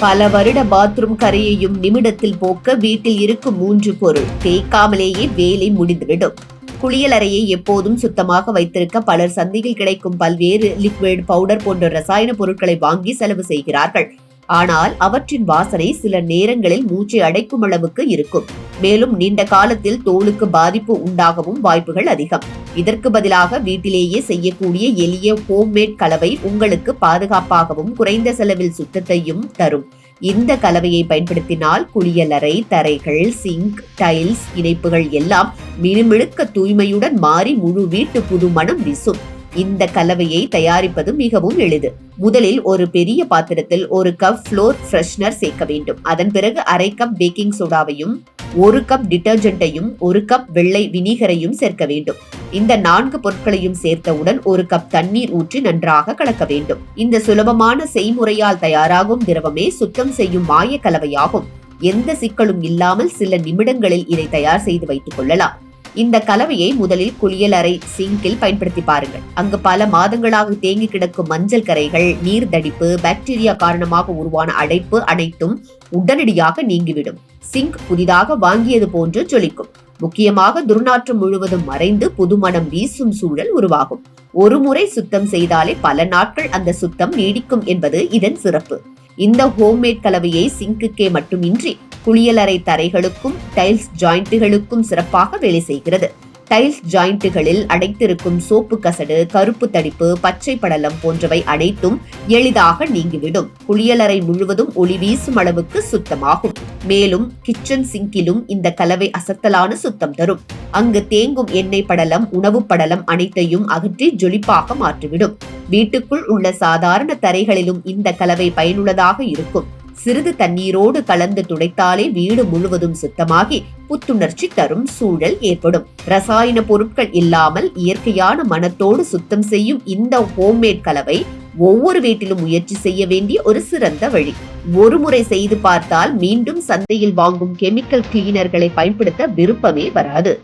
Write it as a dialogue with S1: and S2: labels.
S1: பல வருட பாத்ரூம் கரையையும் நிமிடத்தில் போக்க வீட்டில் இருக்கும் மூன்று பொருள் தேய்க்காமலேயே வேலை முடிந்துவிடும். குளியலறையை எப்போதும் சுத்தமாக வைத்திருக்க பலர் சந்தையில் கிடைக்கும் பல்வேறு லிக்விட் பவுடர் போன்ற ரசாயன பொருட்களை வாங்கி செலவு செய்கிறார்கள். ஆனால் அவற்றின் வாசனை சில நேரங்களில் மூச்சை அடைக்கும் அளவுக்கு இருக்கும். மேலும் நீண்ட காலத்தில் தோலுக்கு பாதிப்பு உண்டாகவும் வாய்ப்புகள் அதிகம். இதற்கு பதிலாக வீட்டிலேயே செய்யக்கூடிய எளிய ஹோம்மேட் கலவை உங்களுக்கு பாதுகாப்பாகவும் குறைந்த செலவில் சுத்தத்தையும் தரும். இந்த கலவையை பயன்படுத்தினால் குளியலறை தரைகள் சிங்க் டைல்ஸ் இணைப்புகள் எல்லாம் மினுமிழுக்க தூய்மையுடன் மாறி முழு வீட்டு புது மனம் வீசும். இந்த கலவையை தயாரிப்பது மிகவும் எளிது. முதலில் ஒரு பெரிய பாத்திரத்தில் ஒரு கப் ஃப்ளோர் ஃப்ரெஷ்னர் சேர்க்க வேண்டும். அதன் பிறகு அரை கப் பேக்கிங் சோடாவையும் ஒரு கப் டிட்டர்ஜென்ட்டையும் ஒரு கப் வெள்ளை வினிகரையும் சேர்க்க வேண்டும். இந்த நான்கு பொருட்களையும் சேர்த்தவுடன் ஒரு கப் தண்ணீர் ஊற்றி நன்றாக கலக்க வேண்டும். இந்த சுலபமான செய்முறையால் தயாராகும் திரவமே சுத்தம் செய்யும் மாய கலவையாகும். எந்த சிக்கலும் இல்லாமல் சில நிமிடங்களில் இதை தயார் செய்து வைத்துக் கொள்ளலாம். இந்த கலவையை முதலில் குளியலறை சிங்கில் பயன்படுத்தி பாருங்கள். அங்கு பல மாதங்களாக தேங்கி கிடக்கும் மஞ்சள் கரைகள் நீர் தடிப்பு பாக்டீரியா காரணமாக உருவான அடைப்பு அனைத்தும் உடனடியாக நீங்கிவிடும். சிங்க் புதிதாக வாங்கியது போன்று ஜொலிக்கும். முக்கியமாக துர்நாற்றம் முழுவதும் மறைந்து புதுமணம் வீசும் சூழல் உருவாகும். ஒரு முறை சுத்தம் செய்தாலே பல நாட்கள் அந்த சுத்தம் நீடிக்கும் என்பது இதன் சிறப்பு. இந்த ஹோம்மேட் கலவையை சிங்குக்கே மட்டுமின்றி குளியலறை தரைகளுக்கும் டைல்ஸ் ஜாயிண்ட்டுகளுக்கும் சிறப்பாக வேலை செய்கிறது. டைல்ஸ் ஜாயிண்ட்டுகளில் அடைத்திருக்கும் சோப்பு கசடு கருப்பு தடிப்பு பச்சை படலம் போன்றவை அனைத்தும் எளிதாக நீங்கிவிடும். குளியலறை முழுவதும் ஒளி வீசும் அளவுக்கு சுத்தமாகும். மேலும் கிச்சன் சிங்கிலும் இந்த கலவை அசத்தலான சுத்தம் தரும். அங்கு தேங்கும் எண்ணெய் படலம் உணவு படலம் அனைத்தையும் அகற்றி ஜொலிப்பாக மாற்றிவிடும். வீட்டுக்குள் உள்ள சாதாரண தரைகளிலும் இந்த கலவை பயனுள்ளதாக இருக்கும். சிறிது தண்ணீரோடு கலந்து துடைத்தாலே வீடு முழுவதும் சுத்தமாகி புத்துணர்ச்சி தரும் சூழல் ஏற்படும். ரசாயன பொருட்கள் இல்லாமல் இயற்கையான மனத்தோடு சுத்தம் செய்யும் இந்த ஹோம்மேட் கலவை ஒவ்வொரு வீட்டிலும் முயற்சி செய்ய வேண்டிய ஒரு சிறந்த வழி. ஒரு முறை செய்து பார்த்தால் மீண்டும் சந்தையில் வாங்கும் கெமிக்கல் கிளீனர்களை பயன்படுத்த விருப்பமே வராது.